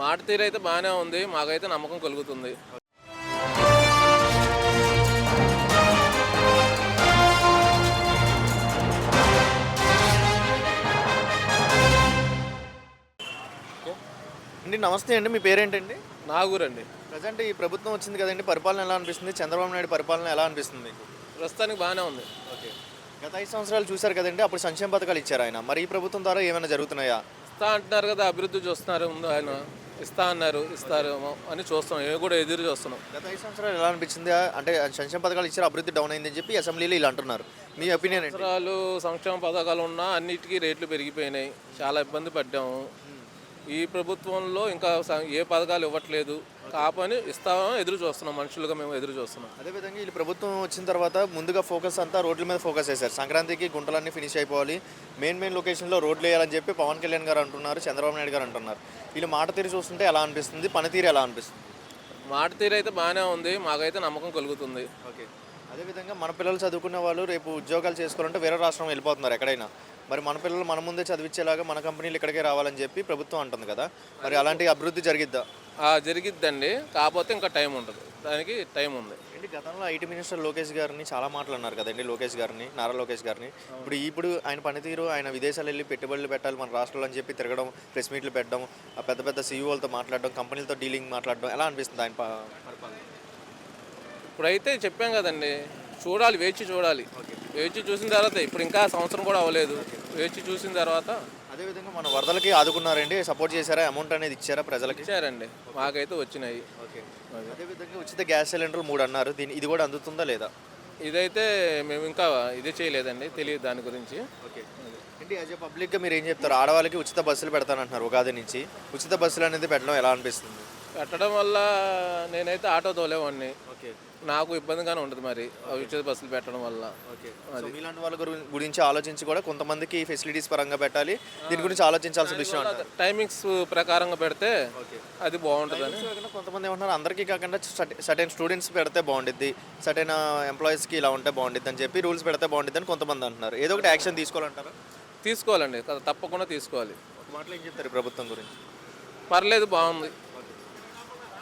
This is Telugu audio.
మాట తీరు అయితే బాగానే ఉంది మాకైతే నమ్మకం కలుగుతుంది. అండి నమస్తే అండి మీ పేరేంటండి? నాగూరండి. ప్రజెంట్ ఈ ప్రభుత్వం వచ్చింది కదండి పరిపాలన ఎలా అనిపిస్తుంది? చంద్రబాబు నాయుడు పరిపాలన ఎలా అనిపిస్తుంది మీకు? ప్రస్తుతానికి బాగానే ఉంది. ఓకే. గత ఐదు సంవత్సరాలు చూశారు కదండి అప్పుడు సంక్షేమ పథకాలు ఇచ్చారు ఆయన. మరి ఈ ప్రభుత్వం ద్వారా ఏమైనా జరుగుతున్నాయా? ఇస్తా అంటున్నారు కదా అభివృద్ధి చూస్తున్నారు ముందు ఆయన ఇస్తా అన్నారు ఇస్తారేమో అని చూస్తున్నాం. ఏమి కూడా ఎదురు చూస్తున్నాం. గత ఐదు సంవత్సరాలు ఎలా అనిపించింది? అంటే సంక్షేమ పథకాలు ఇచ్చారు అభివృద్ధి డౌన్ అయిందని చెప్పి అసెంబ్లీలో ఇలా అంటున్నారు. మీ ఒపీనియన్ అవసరాలు సంక్షేమ పథకాలు ఉన్నా అన్నిటికీ రేట్లు పెరిగిపోయినాయి. చాలా ఇబ్బంది పడ్డాము. ఈ ప్రభుత్వంలో ఇంకా ఏ పథకాలు ఇవ్వట్లేదు. కాపని ఇస్తామని ఎదురు చూస్తున్నాం మనుషులుగా మేము ఎదురు చూస్తున్నాం. అదేవిధంగా వీళ్ళు ప్రభుత్వం వచ్చిన తర్వాత ముందుగా ఫోకస్ అంతా రోడ్ల మీద ఫోకస్ చేశారు. సంక్రాంతికి గుంటలన్నీ ఫినిష్ అయిపోవాలి. మెయిన్ మెయిన్ లొకేషన్లో రోడ్లు వేయాలని చెప్పి పవన్ కళ్యాణ్ గారు అంటున్నారు చంద్రబాబు నాయుడు గారు అంటున్నారు. వీళ్ళు మాట తీరు చూస్తుంటే ఎలా అనిపిస్తుంది? పనితీరు ఎలా అనిపిస్తుంది? మాట తీరు అయితే బాగానే ఉంది. మాకైతే నమ్మకం కలుగుతుంది. ఓకే. అదేవిధంగా మన పిల్లలు చదువుకునే వాళ్ళు రేపు ఉద్యోగాలు చేసుకోవాలంటే వేరే రాష్ట్రం వెళ్ళిపోతున్నారు ఎక్కడైనా. మరి మన పిల్లలు మన ముందే చదివించేలాగా మన కంపెనీలు ఇక్కడికే రావాలని చెప్పి ప్రభుత్వం అంటుంది కదా. మరి అలాంటి అభివృద్ధి జరిగిద్దా? జరిగిద్దండి. కాకపోతే ఇంకా టైం ఉంటుంది దానికి టైం ఉంది. ఏంటి గతంలో ఐటీ మినిస్టర్ లోకేష్ గారిని చాలా మాటలు అన్నారు కదండి లోకేష్ గారిని నారా లోకేష్ గారిని. ఇప్పుడు ఇప్పుడు ఆయన పనితీరు ఆయన విదేశాలు వెళ్ళి పెట్టుబడులు పెట్టాలి మన రాష్ట్రంలో అని చెప్పి తిరగడం ప్రెస్ మీట్లు పెట్టడం పెద్ద పెద్ద సీఈఓలతో మాట్లాడడం కంపెనీలతో డీలింగ్ మాట్లాడడం ఎలా అనిపిస్తుంది ఆయన పరిపాలన? ఇప్పుడైతే చెప్పాం కదండి చూడాలి వేచి చూడాలి. వేచి చూసిన తర్వాత ఇప్పుడు ఇంకా సంవత్సరం కూడా అవ్వలేదు. వేచి చూసిన తర్వాత అదేవిధంగా మన వరదలకి ఆదుకున్నారండి సపోర్ట్ చేశారా అమౌంట్ అనేది ఇచ్చారా ప్రజలకి? ఇచ్చారండి మాకైతే వచ్చినాయి. ఓకే. అదేవిధంగా ఉచిత గ్యాస్ సిలిండర్లు మూడు అన్నారు దీని ఇది కూడా అందుతుందా లేదా? ఇదైతే మేము ఇంకా ఇదే చేయలేదండి తెలియదు దాని గురించి. ఓకే. యాజ్ ఏ పబ్లిక్గా మీరు ఏం చెప్తారు? ఆడవాళ్ళకి ఉచిత బస్సులు పెడతానంటున్నారు ఉగాది నుంచి. ఉచిత బస్సులు అనేది పెట్టడం ఎలా అనిపిస్తుంది? పెట్టడం వల్ల నేనైతే ఆటో తోలేవాడిని. ఓకే. నాకు ఇబ్బందిగానే ఉంటుంది మరి ఉచిత బస్సులు పెట్టడం వల్ల. ఓకే. సో మీలాంటి వాళ్ళ గురి- గురించి ఆలోచించి కూడా కొంతమందికి ఫెసిలిటీస్ పరంగా పెట్టాలి. దీని గురించి ఆలోచించాల్సిన విషయం టైమింగ్స్ ప్రకారంగా పెడితే ఓకే. అది బాగుంటుందని. కాకుండా కొంతమంది ఏమంటున్నారు అందరికీ కాకుండా సర్టెన్ స్టూడెంట్స్ పెడితే బాగుండిద్ది సర్టెన్ ఎంప్లాయీస్కి ఇలా ఉంటే బాగుండిద్ది అని చెప్పి రూల్స్ పెడితే బాగుండిద్ది అని కొంతమంది అంటున్నారు. ఏదో ఒకటి యాక్షన్ తీసుకోవాలంటారా? తీసుకోవాలండి తప్పకుండా తీసుకోవాలి. ఒక మాటలో ఏం చెప్తారు ప్రభుత్వం గురించి? పర్లేదు బాగుంది.